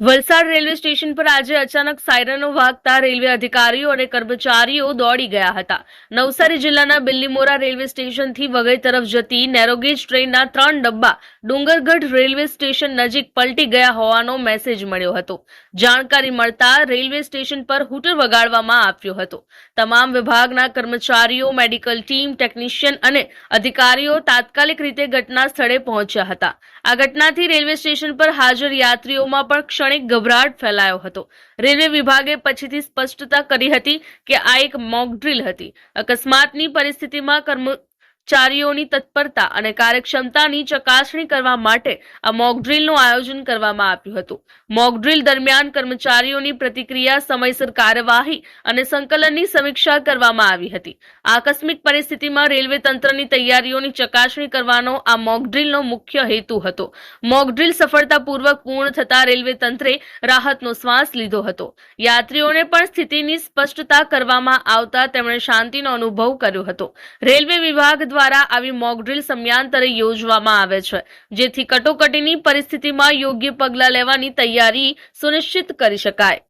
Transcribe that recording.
Valsad railway station પર આજે અચાનક સાયરનો વાગતા રેલવે અધિકારીઓ અને કર્મચારીઓ દોડી ગયા હતા. નવસારી જિલ્લાના બિલ્લીમોરા રેલવે સ્ટેશનથી વઘઈ તરફ જતી નેરોગેજ ટ્રેનના ત્રણ ડબ્બા ડુંગરગઢ રેલવે સ્ટેશન નજીક પલટી ગયા હોવાનો મેસેજ મળ્યો હતો. જાણકારી મળતા રેલવે સ્ટેશન પર હૂટર વગાડવામાં આવ્યો હતો. તમામ વિભાગના કર્મચારીઓ, મેડિકલ ટીમ, ટેકનિશિયન અને અધિકારીઓ તાત્કાલિક રીતે ઘટના સ્થળે પહોંચ્યા હતા. આ ઘટનાથી રેલવે સ્ટેશન પર હાજર યાત્રીઓમાં પણ ક્ષણિક ગભરાટ ફેલાયો હતો. રેલવે વિભાગે પછીથી સ્પષ્ટતા કરી હતી કે આ એક મોક ડ્રીલ હતી. અકસ્માતની પરિસ્થિતિમાં કર્મચારીઓની તત્પરતા અને કાર્યક્ષમતાની ચકાસણી કરવા માટે આ મોકડ્રીલનું આયોજન કરવામાં આવ્યું હતું. મોકડ્રીલ દરમિયાન કર્મચારીઓની પ્રતિક્રિયા, સમયસર કાર્યવાહી અને સંકલનની સમીક્ષા કરવામાં આવી હતી. આકસ્મિક પરિસ્થિતિમાં રેલવે તંત્રની તૈયારીઓની ચકાસણી કરવાનો આ મોકડ્રીલનો મુખ્ય હેતુ હતો. મોકડ્રીલ સફળતાપૂર્વક પૂર્ણ થતા રેલવે તંત્રે રાહતનો શ્વાસ લીધો હતો. યાત્રીઓને પણ સ્થિતિની સ્પષ્ટતા કરવામાં આવતા તેમણે શાંતિનો અનુભવ કર્યો હતો. રેલવે વિભાગ દ્વારા આવી મોકડ્રીલ સમયાંતરે યોજવામાં આવે છે, જેથી કટોકટીની પરિસ્થિતિમાં યોગ્ય પગલાં લેવાની તૈયારી સુનિશ્ચિત કરી શકાય.